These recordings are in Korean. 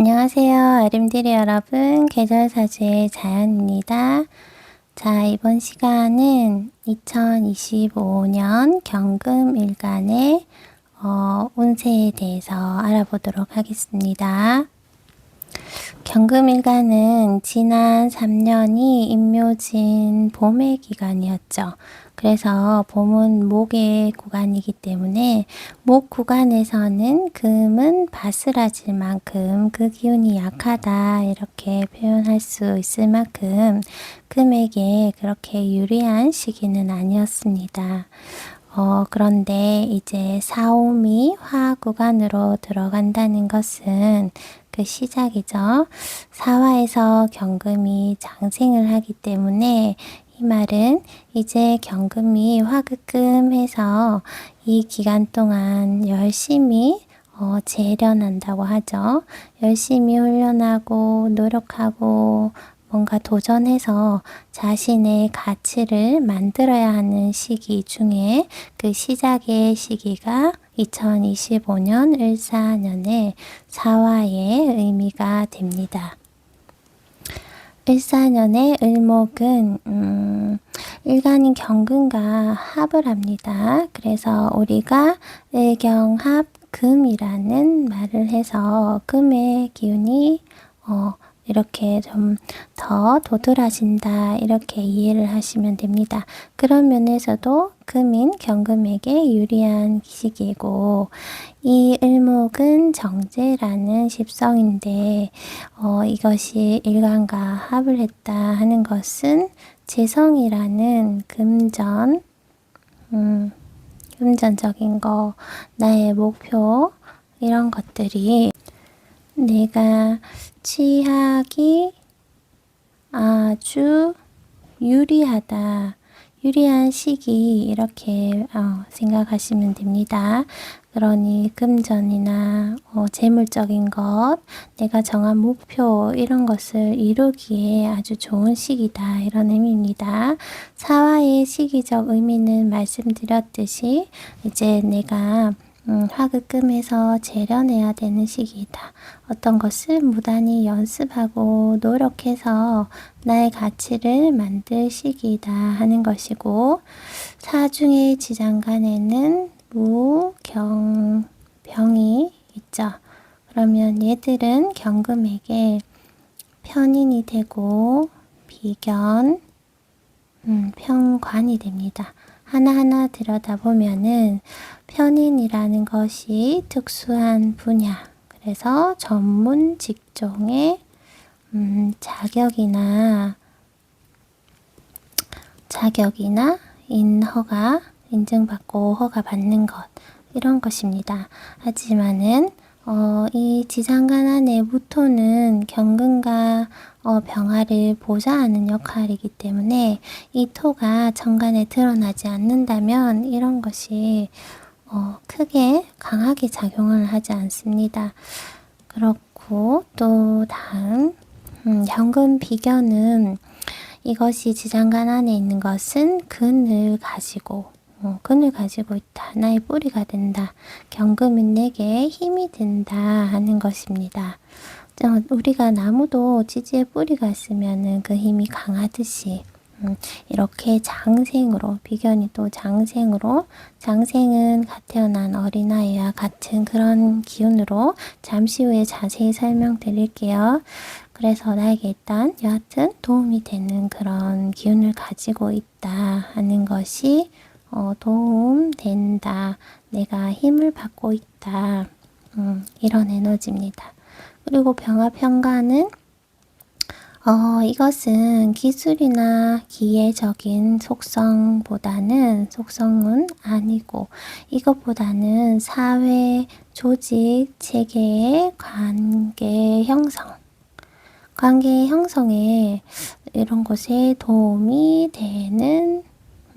안녕하세요. 아름디리 여러분. 계절사주의 자연입니다. 자, 이번 시간은 2025년 경금일간의 어, 운세에 대해서 알아보도록 하겠습니다. 경금일간은 지난 3년이 임묘진 봄의 기간이었죠. 그래서 봄은 목의 구간이기 때문에 목 구간에서는 금은 바스라질 만큼 그 기운이 약하다 이렇게 표현할 수 있을 만큼 금에게 그렇게 유리한 시기는 아니었습니다. 어, 그런데 이제 사오미 화 구간으로 들어간다는 것은 그 시작이죠. 사화에서 경금이 장생을 하기 때문에 이 말은 이제 경금이 화급금해서 이 기간 동안 열심히 어, 재련한다고 하죠. 열심히 훈련하고 노력하고 뭔가 도전해서 자신의 가치를 만들어야 하는 시기 중에 그 시작의 시기가 2025년 을사년의 사화의 의미가 됩니다. 일사년의 을목은 음, 일간인 경금과 합을 합니다. 그래서 우리가 을경합 금이라는 말을 해서 금의 기운이 어, 이렇게 좀 더 도드라진다 이렇게 이해를 하시면 됩니다. 그런 면에서도 금인 경금에게 유리한 시기고 이 을목은 정제라는 십성인데 어, 이것이 일간과 합을 했다 하는 것은 재성이라는 금전 음, 금전적인 거 나의 목표 이런 것들이 내가 취하기 아주 유리하다. 유리한 시기 이렇게 어, 생각하시면 됩니다. 그러니 금전이나 어, 재물적인 것, 내가 정한 목표 이런 것을 이루기에 아주 좋은 시기다 이런 의미입니다. 사화의 시기적 의미는 말씀드렸듯이 이제 내가 음, 화급금에서 재련해야 되는 시기이다. 어떤 것을 무단히 연습하고 노력해서 나의 가치를 만들 시기이다 하는 것이고 사중의 지장간에는 무, 경, 병이 있죠. 그러면 얘들은 경금에게 편인이 되고 비견, 음, 평관이 됩니다. 하나하나 들여다보면은 편인이라는 것이 특수한 분야, 그래서 전문 직종의 음, 자격이나 자격이나 인허가 인증받고 허가받는 것 이런 것입니다. 하지만은 어, 이 지상간안의 무토는 경근과 어, 병화를 보좌하는 역할이기 때문에 이 토가 정간에 드러나지 않는다면 이런 것이 어, 크게 강하게 작용을 하지 않습니다. 그렇고 또 다음 음, 현금 비견은 이것이 지장간 안에 있는 것은 근을 가지고 어, 근을 가지고 있다. 나의 뿌리가 된다. 경금은 내게 힘이 된다 하는 것입니다. 우리가 나무도 지지에 뿌리가 있으면 그 힘이 강하듯이 음, 이렇게 장생으로 비견이 또 장생으로 장생은 갓 태어난 어린아이와 같은 그런 기운으로 잠시 후에 자세히 설명드릴게요. 그래서 나에게 일단 여하튼 도움이 되는 그런 기운을 가지고 있다 하는 것이 어, 도움된다. 내가 힘을 받고 있다. 음, 이런 에너지입니다. 그리고 병합현관은 어, 이것은 기술이나 기회적인 속성보다는 속성은 아니고 이것보다는 사회, 조직, 체계의 관계 형성, 관계 형성에 이런 것에 도움이 되는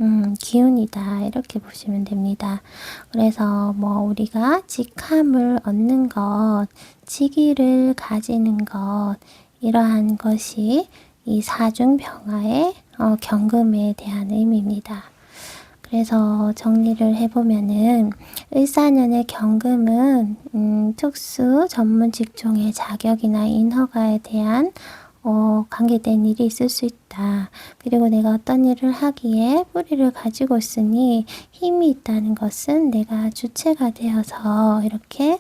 음, 기운이다. 이렇게 보시면 됩니다. 그래서 뭐 우리가 직함을 얻는 것, 직위를 가지는 것, 이러한 것이 이 사중 병화의 어, 경금에 대한 의미입니다. 그래서 정리를 해보면은 을사년의 경금은 음, 특수 전문 직종의 자격이나 인허가에 대한 어, 관계된 일이 있을 수 있다. 그리고 내가 어떤 일을 하기에 뿌리를 가지고 있으니 힘이 있다는 것은 내가 주체가 되어서 이렇게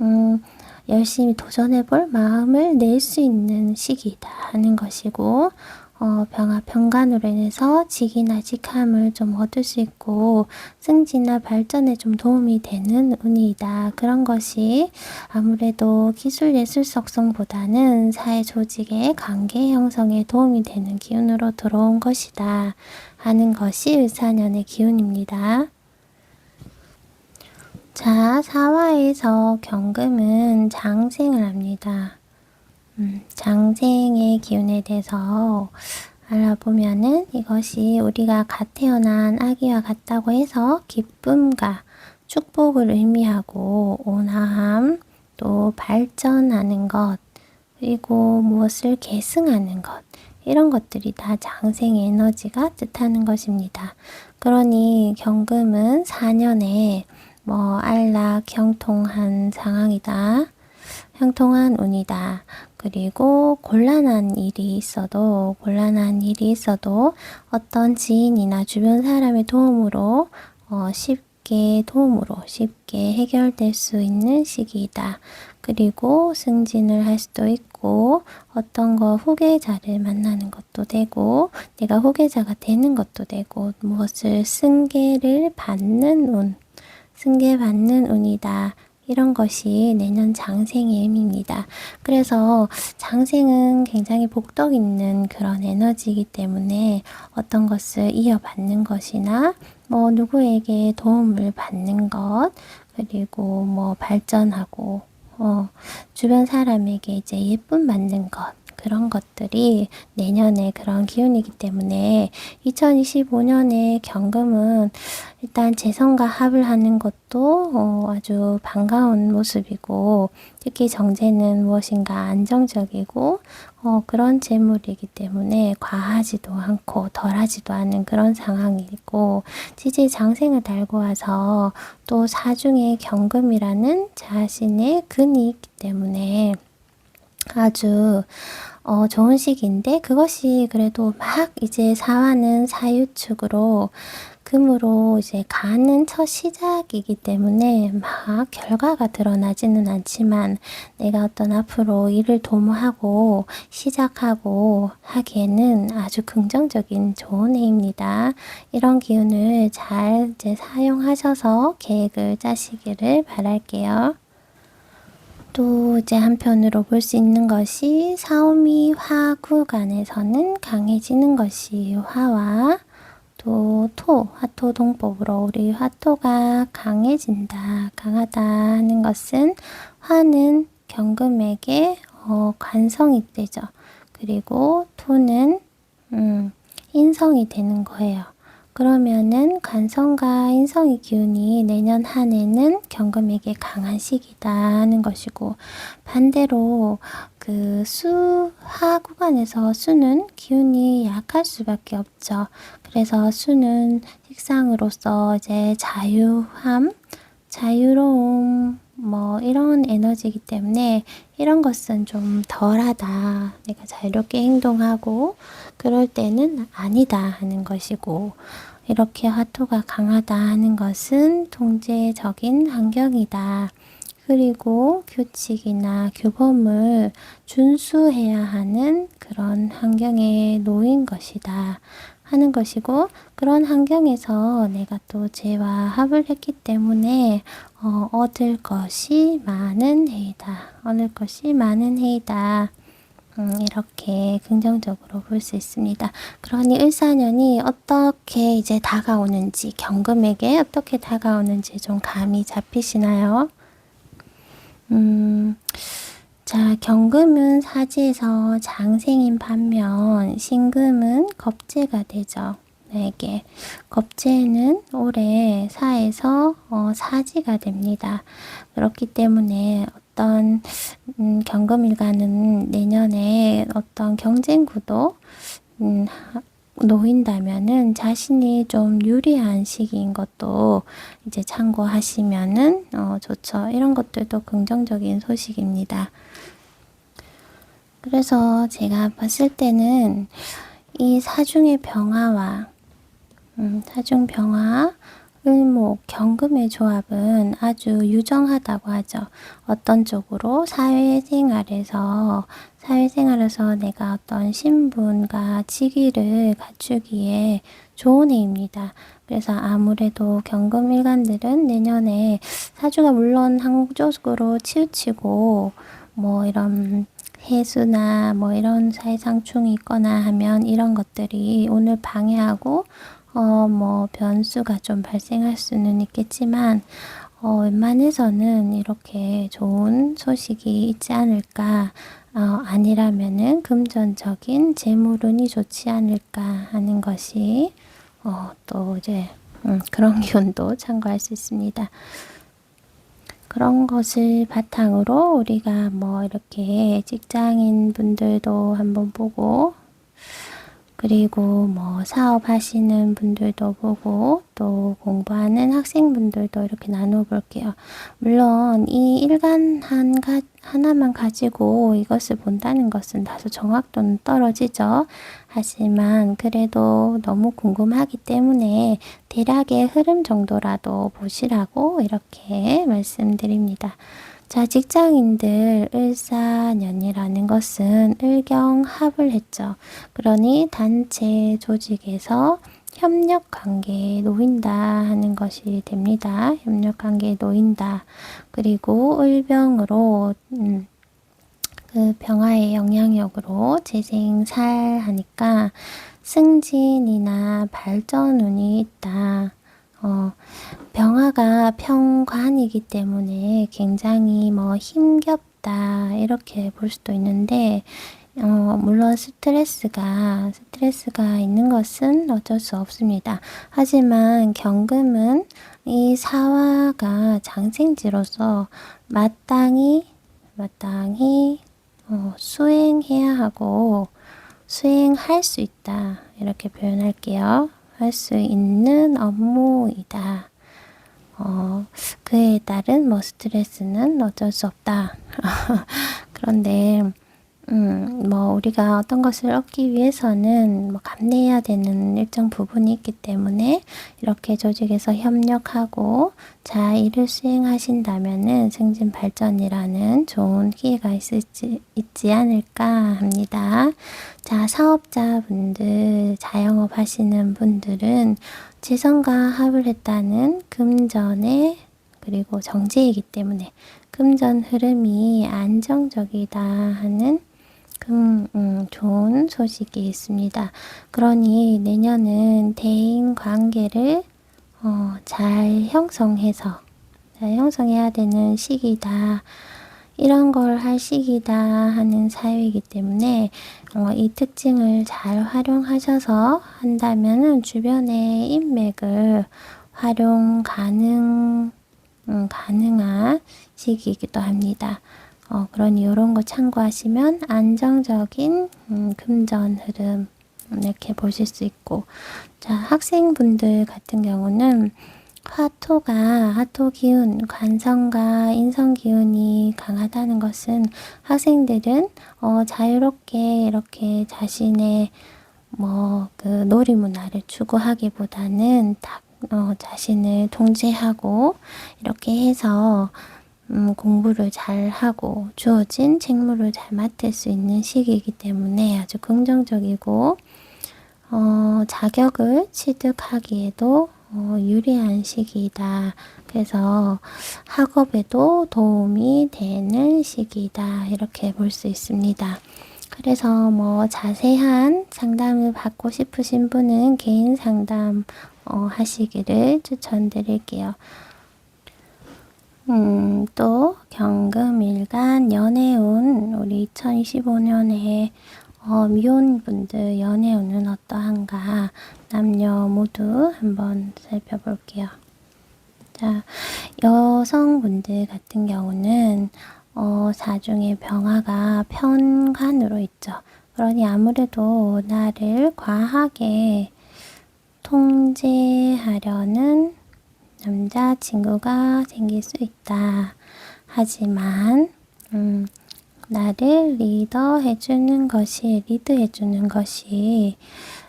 음, 열심히 도전해 볼 마음을 낼 수 있는 시기이다 하는 것이고 어, 병화 병간으로 인해서 직이나 직함을 좀 얻을 수 있고 승진이나 발전에 좀 도움이 되는 운이다. 그런 것이 아무래도 기술 예술 속성보다는 사회 조직의 관계 형성에 도움이 되는 기운으로 들어온 것이다. 하는 것이 을사년의 기운입니다. 자, 사화에서 경금은 장생을 합니다. 음, 장생의 기운에 대해서 알아보면은 이것이 우리가 갓 태어난 아기와 같다고 해서 기쁨과 축복을 의미하고 온화함, 또 발전하는 것, 그리고 무엇을 계승하는 것, 이런 것들이 다 장생의 에너지가 뜻하는 것입니다. 그러니 경금은 4년에 뭐 알락 형통한 상황이다. 형통한 운이다. 그리고 곤란한 일이 있어도 곤란한 일이 있어도 어떤 지인이나 주변 사람의 도움으로 어, 쉽게 도움으로 쉽게 해결될 수 있는 시기이다. 그리고 승진을 할 수도 있고 어떤 거 후계자를 만나는 것도 되고 내가 후계자가 되는 것도 되고 무엇을 승계를 받는 운 승계받는 운이다. 이런 것이 내년 장생의 의미입니다. 그래서 장생은 굉장히 복덕 있는 그런 에너지이기 때문에 어떤 것을 이어받는 것이나 뭐 누구에게 도움을 받는 것 그리고 뭐 발전하고 어 주변 사람에게 이제 예쁨 받는 것 그런 것들이 내년에 그런 기운이기 때문에 2025년에 경금은 일단 재성과 합을 하는 것도 어, 아주 반가운 모습이고 특히 정제는 무엇인가 안정적이고 어, 그런 재물이기 때문에 과하지도 않고 덜하지도 않은 그런 상황이고 지지 장생을 달고 와서 또 사중에 경금이라는 자신의 근이 있기 때문에 아주 어, 좋은 시기인데 그것이 그래도 막 이제 사화는 사유축으로 금으로 이제 가는 첫 시작이기 때문에 막 결과가 드러나지는 않지만 내가 어떤 앞으로 일을 도모하고 시작하고 하기에는 아주 긍정적인 좋은 해입니다. 이런 기운을 잘 이제 사용하셔서 계획을 짜시기를 바랄게요. 또 이제 한편으로 볼 수 있는 것이 사오미 화구 간에서는 강해지는 것이 화와 또 토, 화토 동법으로 우리 화토가 강해진다, 강하다 하는 것은 화는 경금에게 어, 관성이 되죠. 그리고 토는 음, 인성이 되는 거예요. 그러면은 간성과 인성의 기운이 내년 한 해는 경금에게 강한 시기다 하는 것이고 반대로 그 수하 구간에서 수는 기운이 약할 수밖에 없죠. 그래서 수는 식상으로서 이제 자유함, 자유로움, 뭐 이런 에너지이기 때문에 이런 것은 좀 덜하다. 내가 자유롭게 행동하고 그럴 때는 아니다 하는 것이고 이렇게 화토가 강하다 하는 것은 통제적인 환경이다. 그리고 규칙이나 규범을 준수해야 하는 그런 환경에 놓인 것이다. 하는 것이고 그런 환경에서 내가 또 재와 합을 했기 때문에 어, 얻을 것이 많은 해이다. 얻을 것이 많은 해이다. 음, 이렇게 긍정적으로 볼 수 있습니다. 그러니 을사년이 어떻게 이제 다가오는지, 경금에게 어떻게 다가오는지 좀 감이 잡히시나요? 음, 자, 경금은 사지에서 장생인 반면 신금은 겁재가 되죠. 내게 겁재는 올해 사에서 어, 사지가 됩니다. 그렇기 때문에 어떤 음, 경금 일가는 내년에 어떤 경쟁 구도 음, 놓인다면은 자신이 좀 유리한 시기인 것도 이제 참고하시면은 어, 좋죠. 이런 것들도 긍정적인 소식입니다. 그래서 제가 봤을 때는 이 사중의 병화와 음, 사중 병화, 을목, 경금의 조합은 아주 유정하다고 하죠. 어떤 쪽으로 사회생활에서 사회생활에서 내가 어떤 신분과 직위를 갖추기에 좋은 해입니다. 그래서 아무래도 경금 일간들은 내년에 사주가 물론 한쪽으로 치우치고 뭐 이런 해수나 뭐 이런 사회상충이 있거나 하면 이런 것들이 오늘 방해하고 어 뭐 변수가 좀 발생할 수는 있겠지만 어 웬만해서는 이렇게 좋은 소식이 있지 않을까 어 아니라면은 금전적인 재물운이 좋지 않을까 하는 것이 어 또 이제 음 그런 기운도 참고할 수 있습니다. 그런 것을 바탕으로 우리가 뭐 이렇게 직장인 분들도 한번 보고 그리고 뭐 사업하시는 분들도 보고 또 공부하는 학생분들도 이렇게 나눠 볼게요. 물론 이 일간 한 가, 하나만 가지고 이것을 본다는 것은 다소 정확도는 떨어지죠. 하지만 그래도 너무 궁금하기 때문에 대략의 흐름 정도라도 보시라고 이렇게 말씀드립니다. 자, 직장인들 을사년이라는 것은 을경합을 했죠. 그러니 단체 조직에서 협력 관계에 놓인다 하는 것이 됩니다. 협력 관계에 놓인다. 그리고 을병으로 음, 그 병화의 영향력으로 재생 살 하니까 승진이나 발전 운이 있다. 어, 병화가 평관이기 때문에 굉장히 뭐 힘겹다 이렇게 볼 수도 있는데 어, 물론 스트레스가 스트레스가 있는 것은 어쩔 수 없습니다. 하지만 경금은 이 사화가 장생지로서 마땅히 마땅히 어, 수행해야 하고 수행할 수 있다 이렇게 표현할게요. 할 수 있는 업무이다. 어, 그에 따른 뭐 스트레스는 어쩔 수 없다. 그런데 음, 뭐 우리가 어떤 것을 얻기 위해서는 뭐 감내해야 되는 일정 부분이 있기 때문에 이렇게 조직에서 협력하고 자 일을 수행하신다면은 승진 발전이라는 좋은 기회가 있을지 있지 않을까 합니다. 자 사업자분들 자영업 하시는 분들은 지성과 합을 했다는 금전의 그리고 정제이기 때문에 금전 흐름이 안정적이다 하는 음, 음, 좋은 소식이 있습니다. 그러니 내년은 대인 관계를 어, 잘 형성해서 잘 형성해야 되는 시기다. 이런 걸 할 시기다 하는 사회이기 때문에 어, 이 특징을 잘 활용하셔서 한다면은 주변의 인맥을 활용 가능 음, 가능한 시기이기도 합니다. 어, 그러니 이런 거 참고하시면 안정적인 음, 금전 흐름 이렇게 보실 수 있고. 자 학생분들 같은 경우는 화토가 화토 기운, 관성과 인성 기운이 강하다는 것은 학생들은 어, 자유롭게 이렇게 자신의 뭐 그 놀이 문화를 추구하기보다는 딱 어, 자신을 통제하고 이렇게 해서 음, 공부를 잘 하고 주어진 책무를 잘 맡을 수 있는 시기이기 때문에 아주 긍정적이고 어, 자격을 취득하기에도 어, 유리한 시기이다. 그래서 학업에도 도움이 되는 시기이다. 이렇게 볼 수 있습니다. 그래서 뭐 자세한 상담을 받고 싶으신 분은 개인 상담 어, 하시기를 추천드릴게요. 음, 또 경금일간 연애운 우리 2025년에 어, 미혼분들 연애운은 어떠한가 남녀 모두 한번 살펴볼게요. 자, 여성분들 같은 경우는 어, 사중의 병화가 편관으로 있죠. 그러니 아무래도 나를 과하게 통제하려는 남자친구가 생길 수 있다. 하지만, 음, 나를 리더해주는 것이, 리드해주는 것이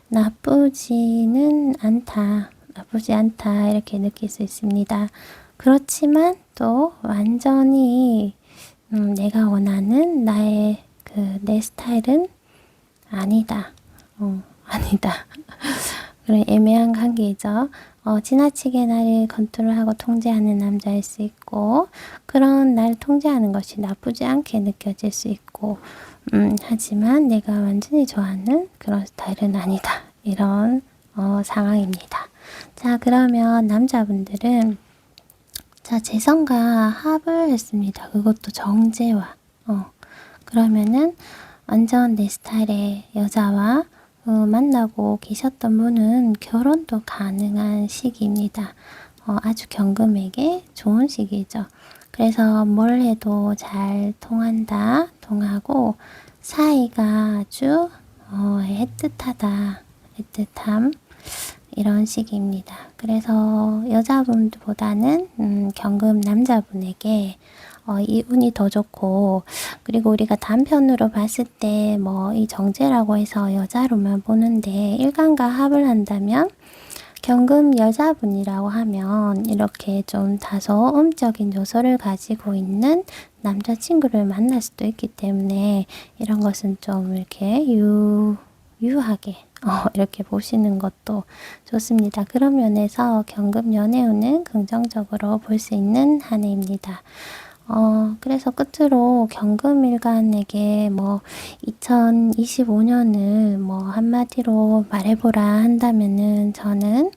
나쁘지는 않다. 나쁘지 않다. 이렇게 느낄 수 있습니다. 그렇지만 또 완전히, 음, 내가 원하는 나의 그, 내 스타일은 아니다. 어, 아니다. 그런 애매한 관계죠. 어, 지나치게 나를 컨트롤하고 통제하는 남자일 수 있고, 그런 날 통제하는 것이 나쁘지 않게 느껴질 수 있고, 음, 하지만 내가 완전히 좋아하는 그런 스타일은 아니다. 이런, 어, 상황입니다. 자, 그러면 남자분들은, 자, 재성과 합을 했습니다. 그것도 정제와, 어, 그러면은, 완전 내 스타일의 여자와 어, 만나고 계셨던 분은 결혼도 가능한 시기입니다. 어, 아주 경금에게 좋은 시기죠. 그래서 뭘 해도 잘 통한다, 통하고 사이가 아주 어, 애틋하다, 애틋함 이런 시기입니다. 그래서 여자분보다는 음, 경금 남자분에게 어, 이 운이 더 좋고 그리고 우리가 단편으로 봤을 때 뭐 이 정제라고 해서 여자로만 보는데 일간과 합을 한다면 경금 여자분이라고 하면 이렇게 좀 다소 음적인 요소를 가지고 있는 남자친구를 만날 수도 있기 때문에 이런 것은 좀 이렇게 유, 유하게 어, 이렇게 보시는 것도 좋습니다. 그런 면에서 경금 연애운은 긍정적으로 볼 수 있는 한 해입니다. 어, 그래서 끝으로 경금일간에게 뭐 2025년을 뭐 한마디로 말해보라 한다면은 저는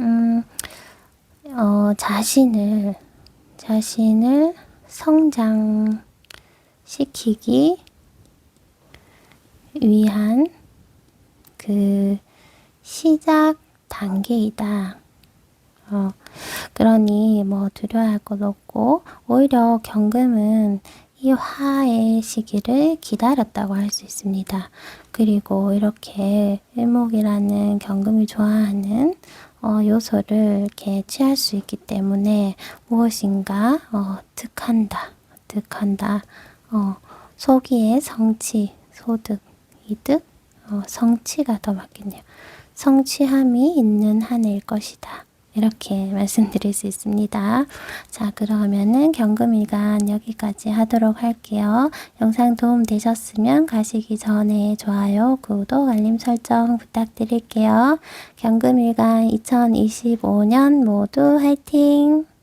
음, 어, 자신을 자신을 성장시키기 위한 그 시작 단계이다. 어, 그러니 뭐 두려워할 것 없고 오히려 경금은 이 화의 시기를 기다렸다고 할 수 있습니다. 그리고 이렇게 일목이라는 경금이 좋아하는 어, 요소를 이렇게 취할 수 있기 때문에 무엇인가 어, 득한다, 득한다. 어, 소기의 성취, 소득, 이득, 어, 성취가 더 맞겠네요. 성취함이 있는 한 해일 것이다. 이렇게 말씀드릴 수 있습니다. 자, 그러면은 경금일간 여기까지 하도록 할게요. 영상 도움 되셨으면 가시기 전에 좋아요, 구독, 알림 설정 부탁드릴게요. 경금일간 2025년 모두 화이팅!